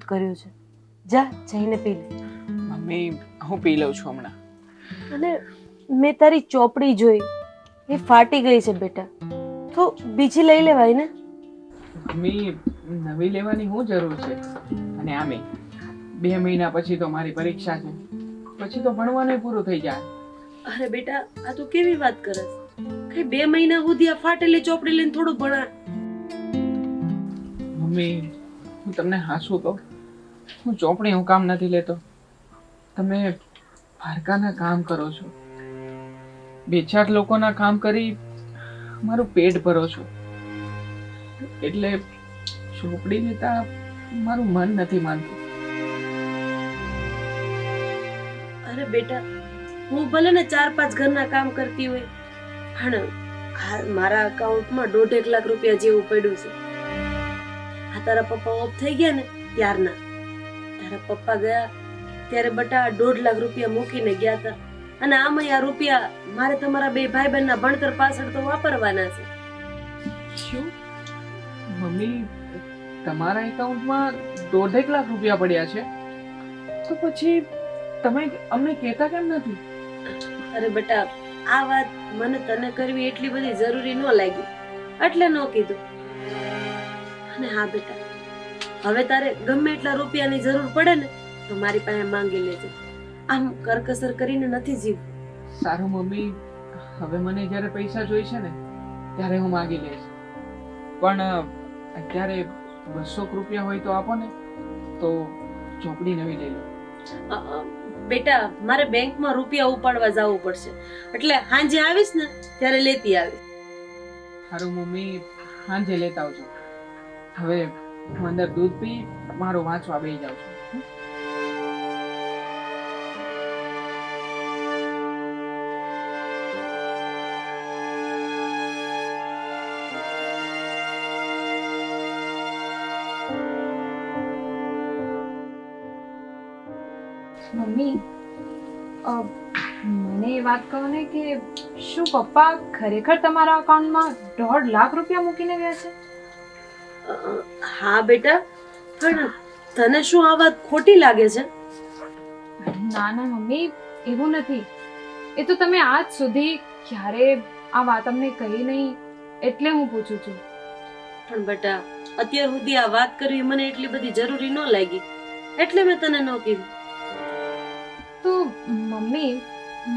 દૂધ કર્યું છે. જા જઈને પી લે. મમ્મી હું પી લઉં છું હમણાં. અને મેં તારી ચોપડી જોઈ. એ ફાટી ગઈ છે બેટા. તો બીજી લઈ લેવાય ને? મમ્મી નવી લેવાની હું જરૂર છે? અને આમે બે મહિના પછી તો મારી પરીક્ષા છે. પછી તો ભણવાનું પૂરું થઈ જાય. અરે બેટા આ તું કેવી વાત કરે કઈ બે મહિના સુધી આ ફાટેલી ચોપડી લઈને થોડું ભણા મમ્મી હું તમને હાસું કહું. હું ચોપડી હું કામ નથી લેતો. તમે ભારકાના કામ કરો છો. બે ચાર લોકોના કામ કરી મારું પેટ ભરો છો. એટલે ચોપડી લેતા મારું મન નથી માનતું. અરે બેટા, હું ભલે ને ચાર પાંચ ઘરના કામ કરતી હોય, પણ મારા અકાઉન્ટમાં દોઢેક લાખ રૂપિયા જેવું પડ્યું છે. આ તારા પપ્પા ઓફ થઈ ગયા ને ત્યારના. તારા પપ્પા ગયા ત્યારે બટા દોઢ લાખ રૂપિયા મૂકીને ગયા હતા. અને આમાં આ રૂપિયા મારે તમારા બે ભાઈ બહેનના ભણતર પાછળ તો વાપરવાના છે. શું? મમ્મી તમારા એકાઉન્ટમાં દોઢેક લાખ રૂપિયા પડ્યા છે? તો પછી તમે અમને કહેતા કેમ નથી? અરે બેટા આ વાત મને તને કરવી એટલી બધી જરૂરી ન લાગી. એટલે ન કીધું. અને હા બેટા હવે તારે ગમે એટલા રૂપિયાની જરૂર પડે ને તો મારી પાસે માંગી લેજે. આમ કરકસર કરીને નથી જીવ સારું મમ્મી હવે મને જ્યારે પૈસા જોઈશે ને ત્યારે હું માંગી લઈશ. પણ અત્યારે બસો રૂપિયા હોય તો આપો ને તો ચોપડી નવી લઈ લો. બેટા મારે બેંકમાં રૂપિયા ઉપાડવા જવું પડશે. એટલે હાંજે આવીશ ને ત્યારે લેતી આવીશ. સારું મમ્મી સાંજે લેતા આવજો. હવે હું અંદર દૂધ પી મારું વાંચવા બેસી જાઉં છું. મમ્મી મને એ વાત કહો ને કે શું પપ્પા ખરેખર તમારા અકાઉન્ટમાં દોઢ લાખ રૂપિયા મૂકીને ગયા છે? હા બેટા પણ તને શું આ વાત ખોટી લાગે છે? ના ના મમ્મી એવું નથી. એ તો તમે આજ સુધી ક્યારે આ વાત અમને કહી નહીં એટલે હું પૂછું છું. પણ બેટા અત્યાર સુધી આ વાત કરવી મને એટલી બધી જરૂરી ન લાગી. એટલે મેં તને ન કીધું. તો મમ્મી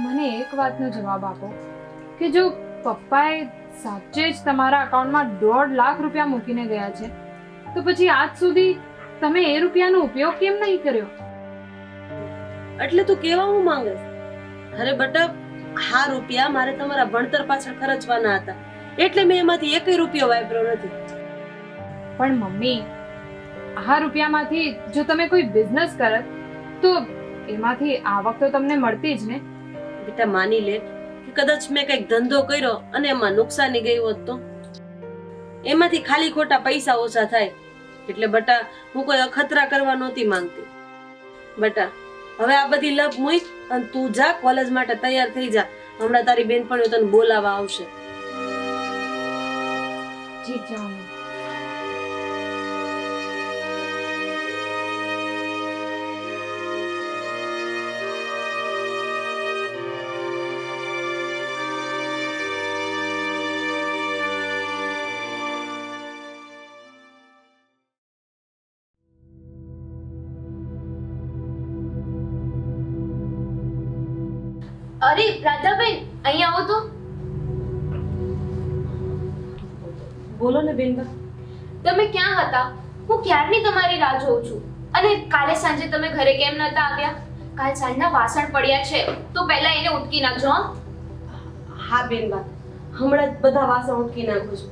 મને એક વાતનો જવાબ આપો. કે જો પપ્પાએ સાચે જ તમારા અકાઉન્ટમાં દોઢ લાખ રૂપિયા મૂકીને ગયા છે તો પછી આજ સુધી તમે એ રૂપિયાનો ઉપયોગ કેમ નહીં કર્યો? એટલે તું કેવા હું માંગે? અરે બટા હા રૂપિયા મારે તમારા ભણતર પાછળ ખર્ચવાના હતા. એટલે મેં એમાંથી એકય રૂપિયો વાપર્યો નથી. પણ મમ્મી આ રૂપિયામાંથી જો તમે કોઈ બિઝનેસ કરત તો એમાંથી આવક તો તમને મળતી જ ને? બેટા માની લે કે કદાચ મેં કંઈક ધંધો કર્યો અને એમાં નુકસાની ગયું હોત તો? એમાંથી ખાલી ખોટા પૈસા ઓછા થાય. એટલે બટા, હું કોઈ અખતરા કરવા નહોતી માંગતી. બટા, હવે આ બધી લપ મૂક અને તું જા, કોલેજ માટે તૈયાર થઈ જા. હમણાં તારી બેનપણીઓ તને બોલાવા આવશે. જી જાઓ બોલો બેનબા તમે ક્યાં હતા? હું ક્યારની તમારી રાહ જોઉં છું? અને કાલે સાંજે તમે ઘરે કેમ નતા આવ્યા? કાલ સાંજના વાસણ પડ્યા છે તો પહેલા એને ઉટકી નાખજો હા? બેનબા હમણાં જ બધા વાસણ ઉટકી નાખું છું.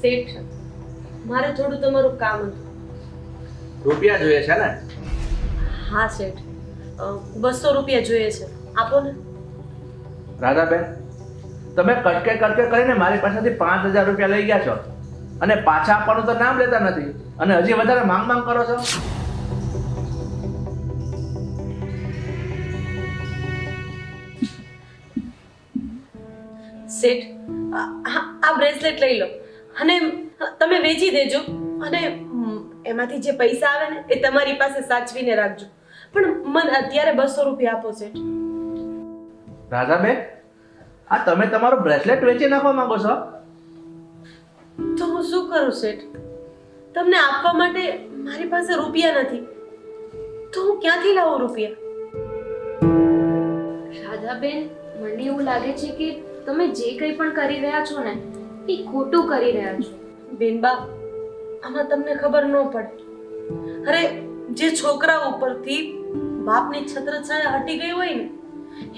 શેઠ મારે થોડું તમારું કામ હતું. રૂપિયા જોઈએ છે ને? હા શેઠ. બસો રૂપિયા જોઈએ છે. આપો ને. રાધાબેન? તમે કટકે કટકે કરીને મારી પાસેથી પાંચ હજાર રૂપિયા લઈ ગયા છો. અને પાછા આપવાનું તો નામ લેતા નથી. અને હજી વધારે માંગ માંગ કરો છો? શેઠ આ- આ આ બ્રેસલેટ લઈ લો. અને તમે વેચી દેજો. અને એમાંથી જે પૈસા આવે ને એ તમારી પાસે સાચવીને રાખજો. પણ મને અત્યારે બસો રૂપિયા આપો શેઠ રાધાબેન આ તમે તમારો બ્રેસલેટ વેચી નાખવા માંગો છો? તો હું શું કરું શેઠ? તમને આપવા માટે મારી પાસે રૂપિયા નથી. તો હું ક્યાંથી લાવું રૂપિયા? રાધાબેન મને એવું લાગે છે કે તમે જે કંઈ પણ કરી રહ્યા છો ને એ ખોટું કરી રહ્યા છો. બેનબા આમાં તમને ખબર ન પડે. અરે જે છોકરા ઉપરથી બાપની છત્રછાયા હટી ગઈ હોય ને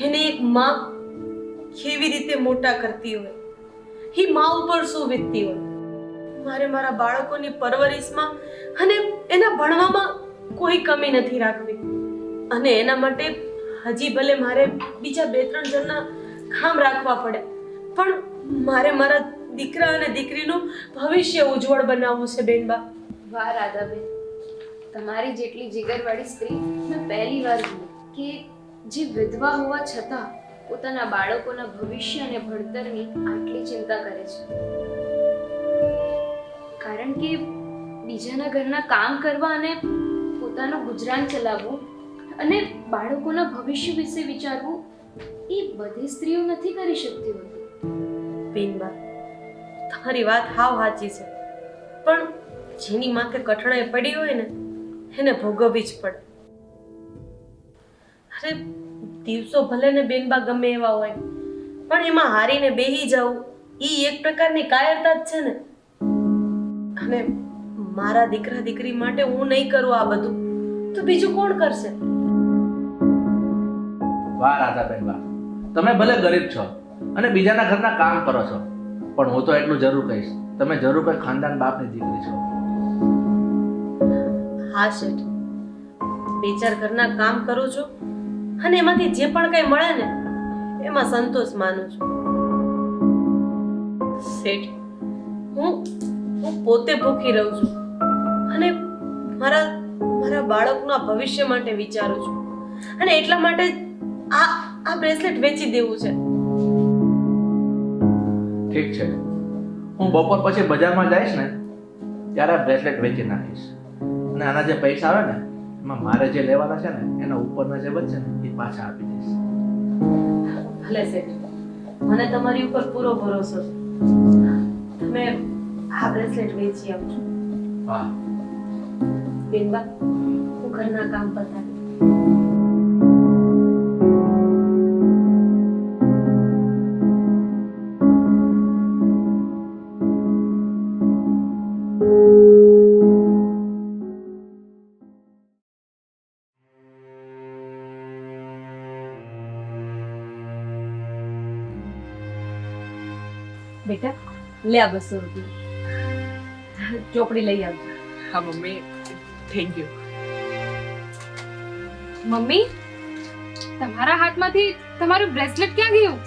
એને એક માં કેવી રીતે મોટા કરતી હોય? એ મા ઉપર શું વીતતી હોય? મારે મારા બાળકોની પરવરિશમાં અને એના ભણવામાં કોઈ કમી નથી રાખવી. અને એના માટે હજી ભલે મારે બીજા બે ત્રણ જણના કામ રાખવા પડે, પણ મારે મારા દીકરા અને દીકરીનું ભવિષ્ય ઉજ્જવળ બનાવવું છે, બેનબા. વાહ, રાધાબેન. તમારી જેટલી જીગરવાળી સ્ત્રી મેં પહેલી વાર જોઈ કે જે વિધવા હોવા છતાં પોતાના બાળકોના ભવિષ્ય અને ભણતરની આટલી ચિંતા કરે છે. કારણ કે બીજાના ઘરના કામ કરવા અને પોતાનું ગુજરાન ચલાવવું અને બાળકોના ભવિષ્ય વિશે વિચારવું એ બધી સ્ત્રીઓ નથી કરી શકતી હોતી. બેનબા, તમારી વાત હાવ સાચી છે. પણ જેની માથે કઠણાઈ પડી હોય ને, એને ભોગવવી જ પડે. અરે દિવસો ભલે ને બેનબા ગમે એવા હોય પણ એમાં હારીને બેહી જવું એ એક પ્રકારની કાયરતા જ છે ને. અને મારા દીકરા દીકરી માટે હું નહીં કરું આ બધું. તો બીજું કોણ કરશે? વાહ રાધાબેન વાહ તમે ભલે ગરીબ છો અને બીજાના ઘરના કામ કરો છો પણ હું તો એટલું જરૂર કહીશ તમે જરૂર કોઈ ખાનદાન બાપની દીકરી છો. હા શેઠ. બે ચાર ઘરના કામ કરું છું અને એમાંથી જે પણ કંઈ મળે ને, એમાં સંતોષ માનું છું. શેઠ, હું હું પોતે ભૂખી રહું છું અને મારા મારા બાળકના ભવિષ્ય માટે વિચારું છું. અને એટલા માટે આ આ બ્રેસલેટ વેચી દેવું છે. ઠીક છે. હું બપોર પછી બજારમાં જઈશ ને, ત્યારે આ બ્રેસલેટ વેચી નાખીશ. અને આના જે પૈસા આવે ને એમાં મારે જે લેવાના છે ને એના ઉપરના જે બચશે ને એ પાછા આપી દઈશ. ભલે શેઠ મને તમારી ઉપર પૂરો ભરોસો છે. તમે આ બ્રેસલેટ વેચી આપજો. વાહ બેનબા હું ઘરના કામ પતાવી લે આ બસો રૂપિયા. ચોપડી લઈ આવજો. હા મમ્મી. થેન્ક યુ મમ્મી તમારા હાથમાંથી તમારું બ્રેસલેટ ક્યાં ગયું?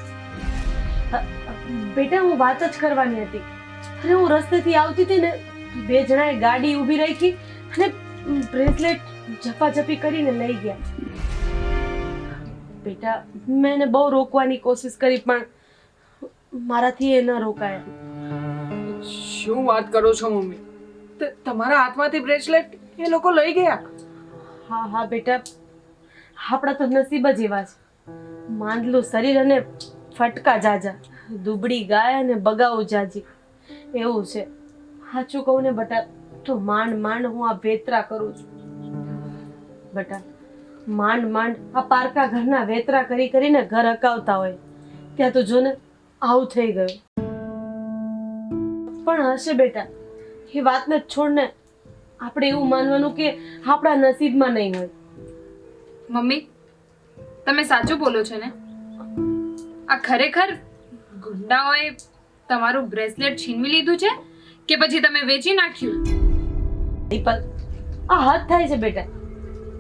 બેટા હું વાત જ કરવાની હતી. અને હું રસ્તેથી આવતી હતી ને બે જણાએ ગાડી ઊભી રાખી અને બ્રેસલેટ ઝપાઝપી કરીને લઈ ગયા. બેટા મેં એને બહુ રોકવાની કોશિશ કરી પણ મારાથી એ ન રોકાયા. શું વાત કરો છો, મમ્મી? તમારા હાથમાંથી બ્રેસલેટ એ લોકો લઈ ગયા? હા હા, બેટા. આપણા તો નસીબ જ એવા છે. માંદલું શરીર અને ફટકા જાજા. દુબળી ગાય અને બગાઉ જાજી. એવું છે. સાચું કહું ને, બટા, તો માંડ માંડ હું આ વેતરા કરું છું. બટા, માંડ માંડ આ પારકા ઘરના વેતરા કરી કરીને ઘર અકાવતા હોય. ત્યાં તો જો ને, આવું થઈ ગયું. પણ હશે બેટા. એ વાતને છોડને આપણે એવું માનવાનું કે આપણા નસીબમાં નહીં હોય. મમ્મી તમે સાચું બોલો છો ને? આ ખરેખર ગુંડાઓએ તમારું બ્રેસલેટ છીનવી લીધું છે કે પછી તમે વેચી નાખ્યું? દીપક આ હદ થાય છે બેટા.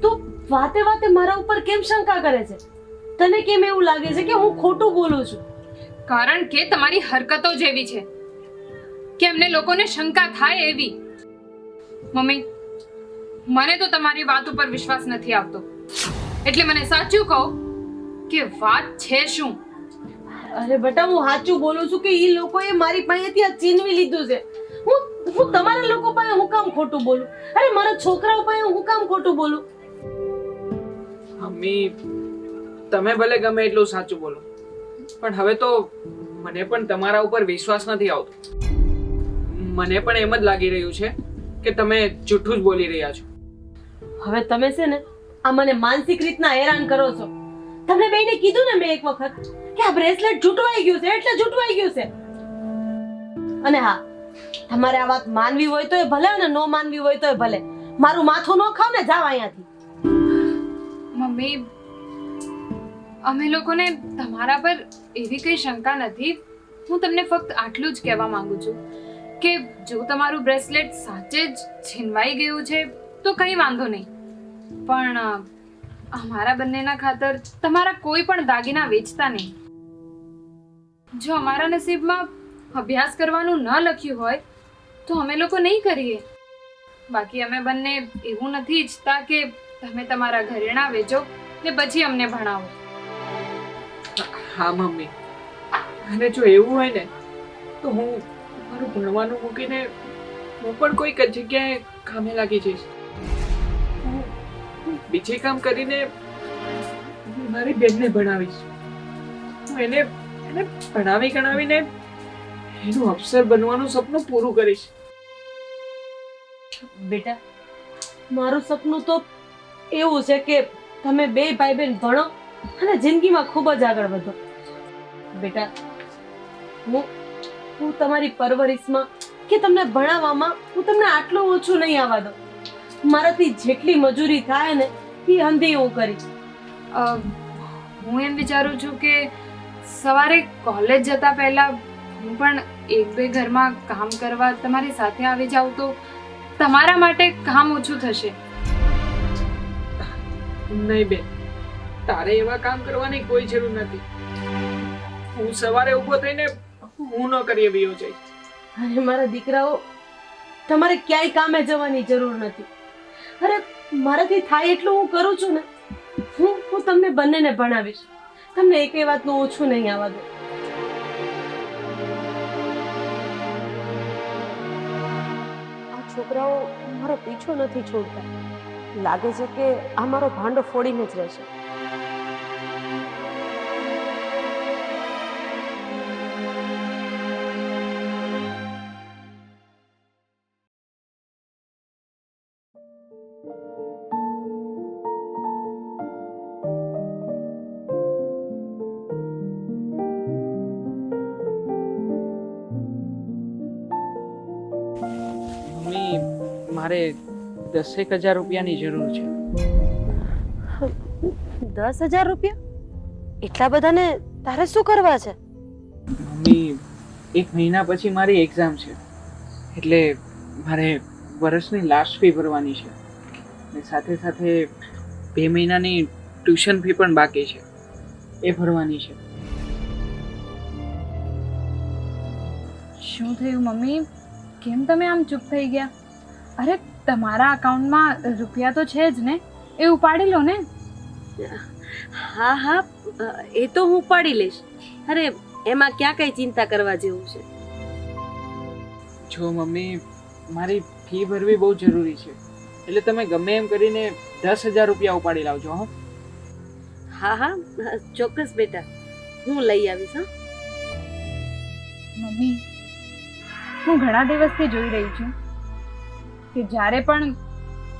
તું વાતે વાતે મારા ઉપર કેમ શંકા કરે છે? તને કેમ એવું લાગે છે કે હું ખોટું બોલું છું? કારણ કે તમારી હરકતો જેવી છે. કે અમને લોકોને શંકા થાય એવી? મમ્મી મને તો તમારી વાત ઉપર વિશ્વાસ નથી આવતો. એટલે મને સાચું કહો કે વાત છે શું? અરે બેટા હું સાચું બોલું છું કે એ લોકોએ મારી પાસેથી આ ચીનવી લીધું છે. હું હું તમારા લોકો પાસે હું કામ ખોટું બોલું? અરે મારા છોકરાઓ પાસે હું કામ ખોટું બોલું? મમ્મી તમે ભલે ગમે એટલું સાચું બોલો પણ હવે તો મને પણ તમારા ઉપર વિશ્વાસ નથી આવતો. મને પણ એમ જ લાગી રહ્યું છે કે તમે જૂઠું જ બોલી રહ્યા છો. હવે તમે છે ને આ મને માનસિક રીતના હેરાન કરો છો. તમને બેને કીધું ને મેં એક વખત કે આ બ્રેસલેટ જૂટવાઈ ગયું છે એટલે જૂટવાઈ ગયું છે. અને હા તમારે આ વાત માનવી હોય તો એ ભલે અને ન માનવી હોય તોય ભલે. મારું માથું ન ખાવ ને જાવ અહીંયાથી. મમ્મી અમે લોકોને તમારા પર એવી કઈ શંકા નથી. હું તમને ફક્ત આટલું જ કહેવા માંગુ છું. કે જો તમારું બ્રેસલેટ સાચે જ છીનવાઈ ગયું છે, તો કંઈ વાંધો નહીં. પણ અમારા બંનેના ખાતર તમારા કોઈ પણ દાગીના વેચતા નહીં. જો અમારા નસીબમાં અભ્યાસ કરવાનું ન લખ્યું હોય, તો અમે લોકો નહીં કરીએ. બાકી અમે બંને એવું નથી ઈચ્છતા કે તમે તમારા ઘરેણાં વેચો ને પછી અમને ભણાવો. હા, મમ્મી. અને જો એવું હોય ને, તો હું મારું ભણવાનું મૂકીને હું પણ કોઈક જગ્યાએ કામે લાગી જઈશ. બીજે કામ કરીને મારી બેનને ભણાવીશ. હું એને એને ભણાવી ગણાવીને એનું અફસર બનવાનું સપનું પૂરું કરીશ. બેટા, મારું સપનું તો એવું છે કે તમે બે ભાઈ બહેન ભણો અને જિંદગીમાં ખૂબ જ આગળ વધો. બેટા, હું હું તમારી પરવરિશમાં કે તમને ભણાવવામાં હું તમને આટલું ઓછું નહીં આવવા દઉં. મારાથી જેટલી મજૂરી થાય ને એ અંધી હું કરીશ હું એમ વિચારું છું કે સવારે કોલેજ જતા પહેલા હું પણ એક બે ઘરમાં કામ કરવા તમારી સાથે આવી જાઉં તો તમારા માટે કામ ઓછું થશે. નહીં બેન તારે એવા કામ કરવાની કોઈ જરૂર નથી. હું સવારે ઊભો થઈને હું ન કરીએ બીયો જઈશ અરે મારા દીકરાઓ તમારે ક્યાંય કામે જવાની જરૂર નથી. અરે મારાથી થાય એટલું હું કરું છું ને. હું હું તમને બંનેને ભણાવીશ. તમને એકેય વાતનું ઓછું નહીં આવવા દઉં આ છોકરાઓ મારો પીછો નથી છોડતા. લાગે છે કે આ મારો ભાંડો ફોડીને જ રહેશે. દસેક હજાર રૂપિયાની જરૂર છે. દસ હજાર રૂપિયા? એટલા બધાને તારે શું કરવા છે? મમ્મી એક મહિના પછી મારી એક્ઝામ છે. એટલે મારે વર્ષની લાસ્ટ ફી ભરવાની છે. અને સાથે સાથે બે મહિનાની ટ્યુશન ફી પણ બાકી છે. એ ભરવાની છે. શું થયું મમ્મી? કેમ તમે આમ ચૂપ થઈ ગયા? અરે તમારા અકાઉન્ટમાં રૂપિયા તો છે જ ને? એ ઉપાડી લો ને. હા હા એ તો હું ઉપાડી લઈશ. અરે એમાં ક્યાં કઈ ચિંતા કરવા જેવું છે? જો મમ્મી મારી ફી ભરવી બહુ જરૂરી છે. એટલે તમે ગમે એમ કરીને દસ હજાર રૂપિયા ઉપાડી લાવજો હો. હા હા ચોક્કસ બેટા. હું લઈ આવીશ હા. મમ્મી હું ઘણા દિવસથી જોઈ રહી છું. કે જ્યારે પણ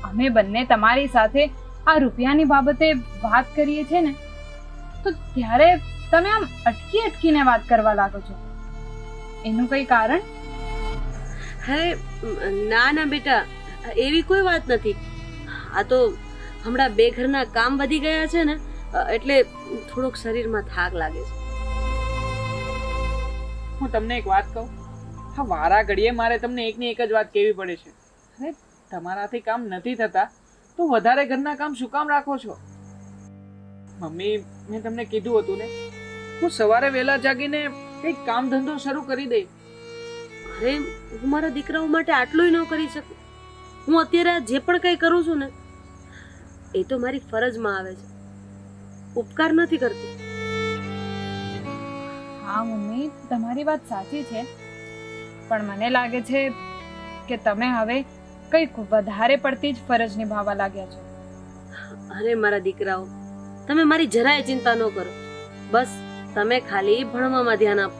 અમે બંને તમારી સાથે આ રૂપિયાની બાબતે વાત કરીએ છીએ ને તો ત્યારે તમે આમ અટકી અટકીને વાત કરવા લાગો છો. એનું કઈ કારણ? અરે ના ના બેટા એવી કોઈ વાત નથી. આ તો હમણાં બે ઘરના કામ વધી ગયા છે ને એટલે થોડોક શરીરમાં થાક લાગે છે. હું તમને એક વાત કહું. હા વારા ઘડીએ મારે તમને એકની એક જ વાત કહેવી પડે છે. અરે તમારાથી કામ નથી થતા તો વધારે ઘરના કામ શું કામ રાખો છો? મમ્મી મેં તમને કીધું હતું ને હું સવારે વહેલા જાગીને કંઈક કામ ધંધો શરૂ કરી દઈ. અરે હું મારા દીકરાઓ માટે આટલું ન કરી શકું. હું અત્યારે આ જે પણ કંઈ કરું છું ને એ તો મારી ફરજમાં આવે છે. ઉપકાર નથી કરતી. હા મમ્મી તમારી વાત સાચી છે. પણ મને લાગે છે કે તમે હવે કંઈક વધારે પડતી જ ફરજ નિભાવવા લાગ્યા છો. અરે મારા દીકરાઓ તમે મારી જરાય ચિંતા ન કરો. બસ તમે ખાલી ભણવામાં ધ્યાન આપો.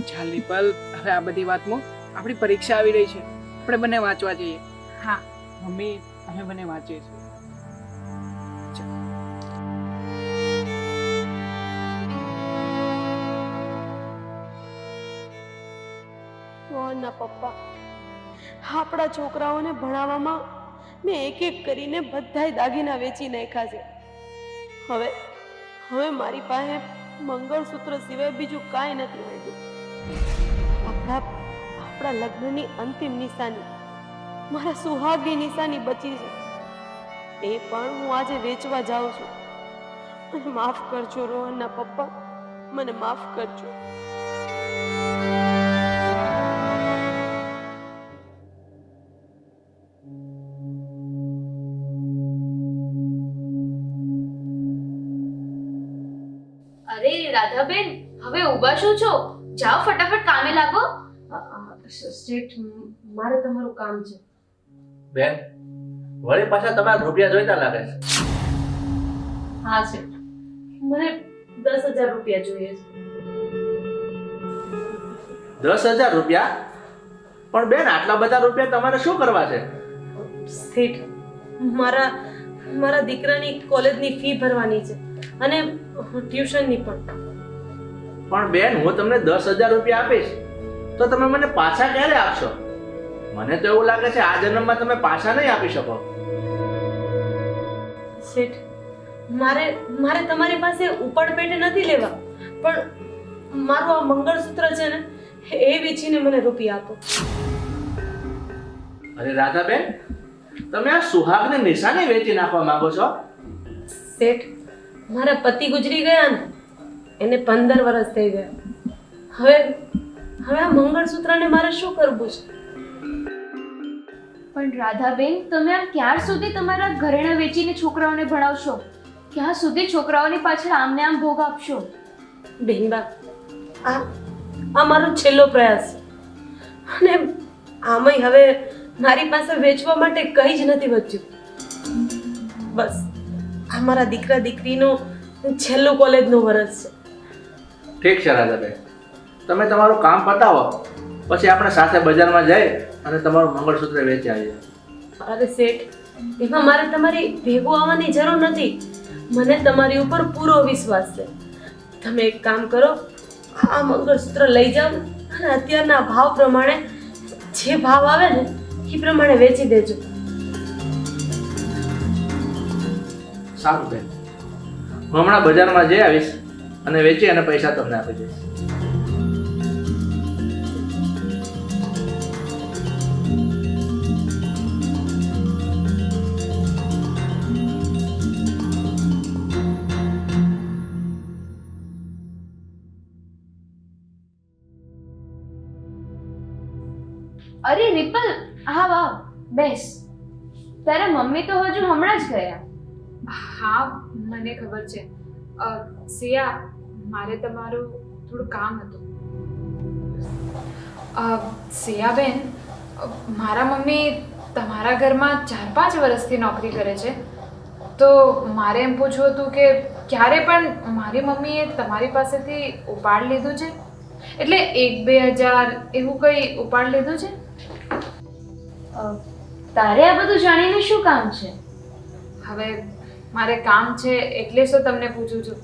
ચાલ પલ હવે આ બધી વાત મૂક. આપણી પરીક્ષા આવી રહી છે. આપણે બંને વાંચવા જઈએ. હા. મમ્મી અમે બંને વાંચીએ છીએ. પપ્પા. આપણા છોકરાઓને ભણાવવામાં મેં એક એક કરીને બધાય દાગીના વેચી નાખ્યા છે. હવે હવે મારી પાસે મંગળસૂત્ર સિવાય બીજું કાંઈ નથી રહ્યું આપણા આપણા લગ્નની અંતિમ નિશાની, મારા સુહાગની નિશાની બચી છે. એ પણ હું આજે વેચવા જાઉં છું. મને માફ કરજો રોહનના પપ્પા, મને માફ કરજો. રાધાબેન હવે ઊભા શું છો? જાઓ ફટાફટ કામે લાગો. શેઠ મારે તમારું કામ છે. બેન વળી પાછા તમારા રૂપિયા જોઈતા લાગે છે? હા શેઠ. મને દસ હજાર રૂપિયા જોઈએ છે. દસ હજાર રૂપિયા? પણ બેન આટલા બધા રૂપિયા તમારે શું કરવા છે? શેઠ મારા મારા દીકરાની કોલેજની ફી ભરવાની છે. અને ટ્યુશનની પણ. પણ બેન હું તમને દસ હજાર રૂપિયા આપીશ. તો તમે મને પાછા ક્યારે આપશો? મને તો એવું લાગે છે આ જન્મમાં તમે પાછા નહીં આપી શકો. શેઠ મારે મારે તમારી પાસે ઉપાડ પેટે નથી લેવા. પણ મારું આ મંગળસૂત્ર છે ને એ વેચીને મને રૂપિયા આપો. અરે રાધાબેન તમે આ સુહાગને નિશાને વેચી નાખવા માંગો છો? શેઠ મારા પતિ ગુજરી ગયા ને એને પંદર વર્ષ થઈ ગયા. હવે હવે આ મંગળસૂત્રને મારે શું કરવું છે? પણ રાધાબેન તમે આ ક્યાર સુધી તમારા ઘરેણા વેચીને છોકરાઓને ભણાવશો? ક્યાં સુધી છોકરાઓની પાછળ આમને આમ ભોગ આપશો? બેનબા આ આ મારો છેલ્લો પ્રયાસ. અને આમાંય હવે મારી પાસે વેચવા માટે કંઈ જ નથી બચ્યું. બસ. આ મારા દીકરા દીકરીનું છેલ્લું કોલેજનું વર્ષ છે. ઠીક છે રાધાબેન તમે તમારું કામ પતાવો પછી આપણે સાથે બજારમાં જઈ અને તમારું મંગળસૂત્ર વેચી આવીએ. અરે શેઠ એમાં મારે તમારી ભેગું આવવાની જરૂર નથી. મને તમારી ઉપર પૂરો વિશ્વાસ છે. તમે એક કામ કરો આ મંગળસૂત્ર લઈ જાઓ અને અત્યારના ભાવ પ્રમાણે જે ભાવ આવે ને એ પ્રમાણે વેચી દેજો. સારું બેન હું હમણાં બજારમાં જઈ આવીશ અને વેચી અને પૈસા તમને આપી દઈશ. અરે રિપલ હા વાહ બેસ. તારા મમ્મી તો હજુ હમણાં જ ગયા. હા મને ખબર છે. સિયા મારે તમારું થોડું કામ હતું. સિયાબેન મારા મમ્મી તમારા ઘરમાં ચાર પાંચ વર્ષથી નોકરી કરે છે. તો મારે એમ પૂછવું હતું કે ક્યારે પણ મારી મમ્મીએ તમારી પાસેથી ઉપાડ લીધું છે? એટલે એક બે હજાર એવું કંઈ ઉપાડ લીધું છે? તારે આ બધું જાણીને શું કામ છે? હવે મારે કામ છે એટલે શું તમને પૂછું છું?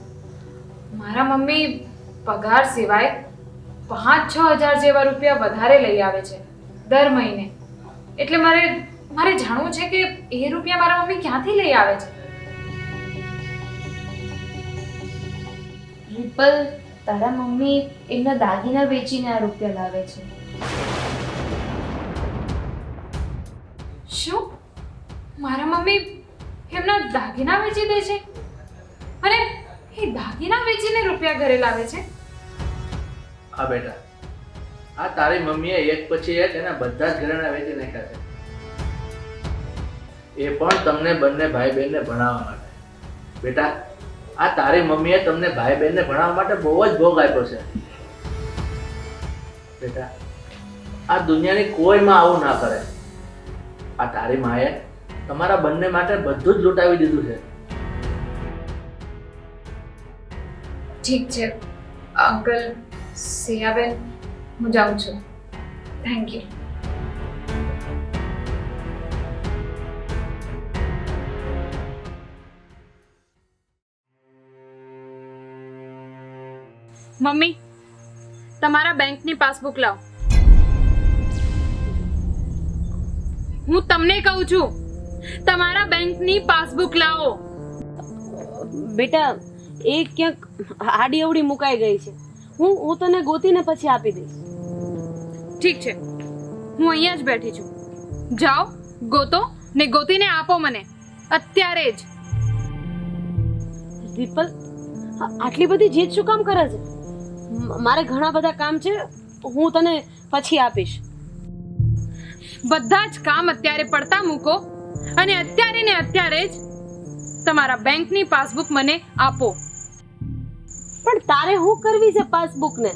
મારા મમ્મી પગાર સિવાય પાંચ છ હજાર જેવા રૂપિયા વધારે લઈ આવે છે દર મહિને. એટલે મારે મારે જાણવું છે કે એ રૂપિયા મારા મમ્મી ક્યાંથી લઈ આવે છે? રિપલ તારા મમ્મી એમના દાગીના વેચીને આ રૂપિયા લાવે છે. શું? મારા મમ્મી એમના દાગીના વેચી દે છે? અને એ દાગીના વેચીને રૂપિયા ઘરે લાવે છે? હા, બેટા. આ તારી મમ્મીએ એક પછી એક એના બધા જ ઘરેણા વેચી નાખ્યા છે. એ પણ તમને બંને ભાઈ બહેનને ભણાવવા માટે. બેટા, આ તારી મમ્મીએ તમને ભાઈ બહેનને ભણાવવા માટે બહુ જ ભોગ આપ્યો છે. બેટા, આ દુનિયાની કોઈ માં આવું ના કરે. આ તારી માએ તમારા બંને માટે બધું જ લૂંટાવી દીધું છે. ઠીક છે. અંકલ સિયાબેન હું જાઉં છું. થેન્ક યુ મમ્મી તમારા બેંકની પાસબુક લાવો. હું તમને કહું છું તમારા બેંકની પાસબુક લાવો. બેટા એ ક્યાંક આડી અવડી મુકાઈ ગઈ છે. હું હું તને ગોતીને પછી આપી દઈશ. ઠીક છે. હું અહીંયા જ બેઠી છું. જાઓ ગોતો ને ગોતીને આપો મને. અત્યારે જ. વિપલ આટલી બધી જીત શું કામ કરે છે? મારે ઘણા બધા કામ છે. હું તને પછી આપીશ. બધા જ કામ અત્યારે પડતા મૂકો. અને અત્યારે ને અત્યારે જ તમારા બેંકની પાસબુક મને આપો. પણ તારે હું કરવી છે પાસબુકને?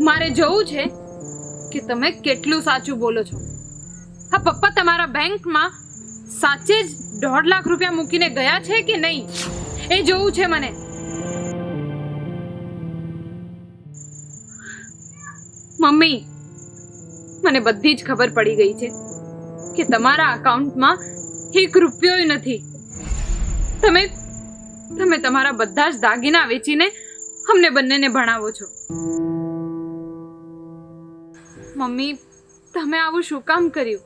મારે જોવું છે કે તમે કેટલું સાચું બોલો છો. હા પપ્પા તમારા બેંકમાં સાચે જ દોઢ લાખ રૂપિયા મૂકીને ગયા છે કે નહીં? એ જોવું છે મને. મમ્મી મને બધી જ ખબર પડી ગઈ છે. કે તમારા અકાઉન્ટમાં એક રૂપિયો નથી. તમે તમે તમારા બધા જ દાગીના વેચીને અમને બંનેને ભણાવો છો. મમ્મી, તમે આવું શું કામ કર્યું?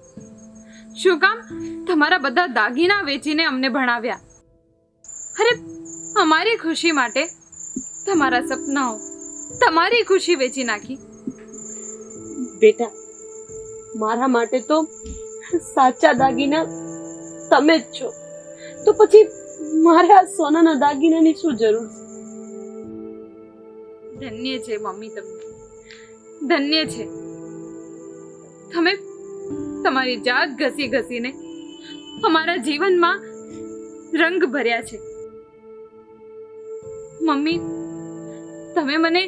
શું કામ? તમારા બધા દાગીના વેચીને અમને ભણાવ્યા. અરે, અમારી ખુશી માટે તમારા સપનાઓ તમારી ખુશી વેચી નાખી. બેટા, મારા માટે તો સાચા દાગીના તમે જ છો. તો પછી મારે આ સોનાના દાગીનાની શું જરૂર છે? ધન્ય છે મમ્મી તમે. ધન્ય છે. તમે તમારી જાત ઘસી ઘસીને અમારા જીવનમાં રંગ ભર્યા છે. મમ્મી, તમે મને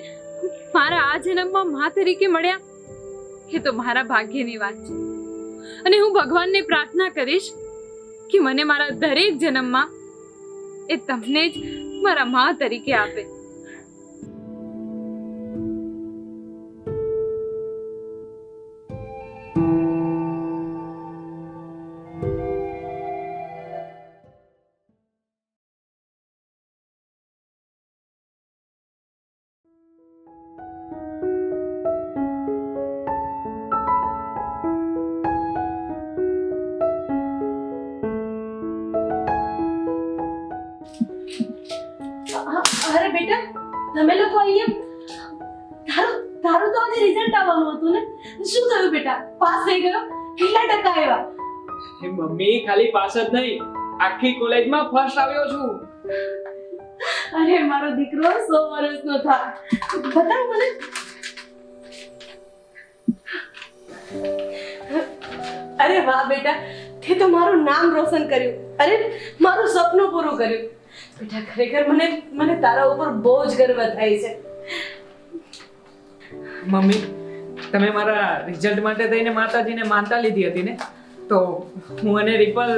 મારા આ જન્મમાં મા તરીકે મળ્યા એ તો મારા ભાગ્યની વાત છે. અને હું ભગવાનને પ્રાર્થના કરીશ કે મને મારા દરેક જન્મમાં એ તમને જ મારા મા તરીકે આપે. ખાલી પાસ જ નહીં. આખી કોલેજમાં ફર્સ્ટ આવ્યો છું. અરે મારો દીકરો સો વર્ષનો થા. બતાવ મને. અરે વાહ બેટા તે તો મારું નામ રોશન કર્યું. અરે મારું સપનું પૂરું કર્યું. બેટા ખરેખર મને મને તારા ઉપર બહુ જ ગર્વ થાય છે. મમ્મી તમે મારા રિઝલ્ટ માટે થઈને માતાજીને માનતા લીધી હતી ને? તો હું અને રિપલ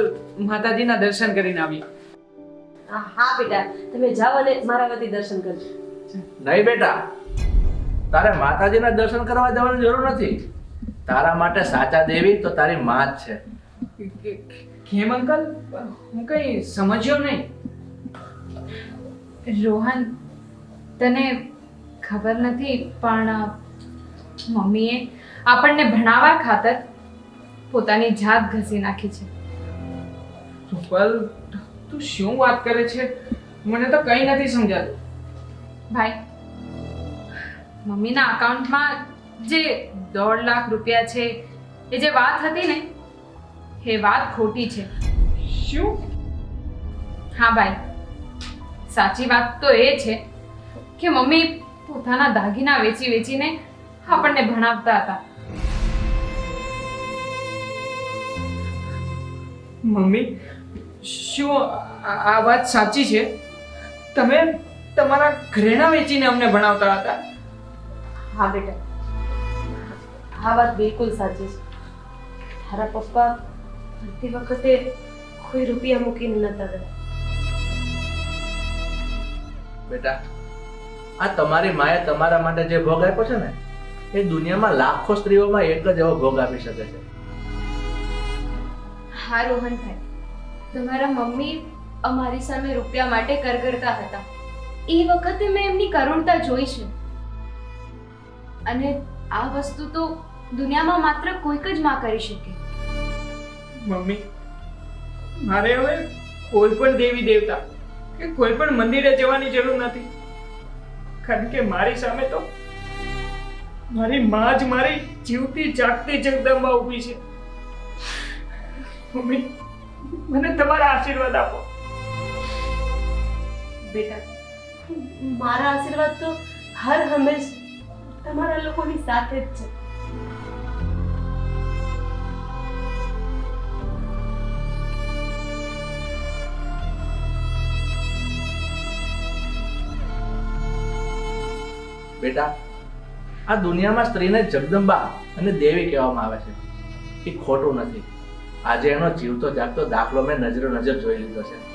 માતાજીના દર્શન કરીને આવી હા હા બેટા. તમે જાઓ અને મારા વતી દર્શન કરજો. નહીં બેટા. તારે માતાજીના દર્શન કરવા જવાની જરૂર નથી. તારા માટે સાચા દેવી તો તારી માં જ છે. કેમ અંકલ? હું કઈ સમજ્યો નહીં. રોહન તને ખબર નથી પણ મમ્મીએ આપણને ભણાવવા ખાતર પોતાની જાત ઘસી નાખી છે. રૂપલ તું શું વાત કરે છે? મને તો કંઈ નથી સમજાતું. ભાઈ મમ્મીના અકાઉન્ટમાં જે દોઢ લાખ રૂપિયા છે એ જે વાત હતી ને એ વાત ખોટી છે. શું? હા ભાઈ સાચી વાત તો એ છે કે મમ્મી પોતાના દાગીના વેચી વેચીને આપણને ભણાવતા હતા. મમ્મી શું આ વાત સાચી છે? તમે તમારા ઘરેણા વેચીને અમને ભણાવતા હતા? હા બેટા. આ વાત બિલકુલ સાચી છે. તારા પપ્પા ભરતી વખતે કોઈ રૂપિયા મૂકીને નતા ગયા. બેટા આ તમારી માએ તમારા માટે જે ભોગ આપ્યો છે ને એ દુનિયામાં લાખો સ્ત્રીઓમાં એક જ એવો ભોગ આપી શકે છે. હા રોહનભાઈ તમારા મમ્મી અમારી સામે રૂપિયા માટે કરગરતા હતા. એ વખતે મેં એમની કરુણતા જોઈ છે. અને આ વસ્તુ તો દુનિયામાં માત્ર કોઈક જ માં કરી શકે. મમ્મી, મારે હવે કોઈ પણ દેવી દેવતા કે કોઈ પણ મંદિરે જવાની જરૂર નથી. કારણ કે મારી સામે તો મારી માં જ મારી જીવતી જાગતી જગદંબા ઊભી છે. મમ્મી મને તમારા આશીર્વાદ આપો. બેટા મારા આશીર્વાદ તો હર હંમેશ તમારા લોકોની સાથે જ છે. બેટા આ દુનિયામાં સ્ત્રીને જગદંબા અને દેવી કહેવામાં આવે છે. એ ખોટું નથી. આજે એનો જીવતો જાગતો દાખલો મેં નજરો નજર જોઈ લીધો છે.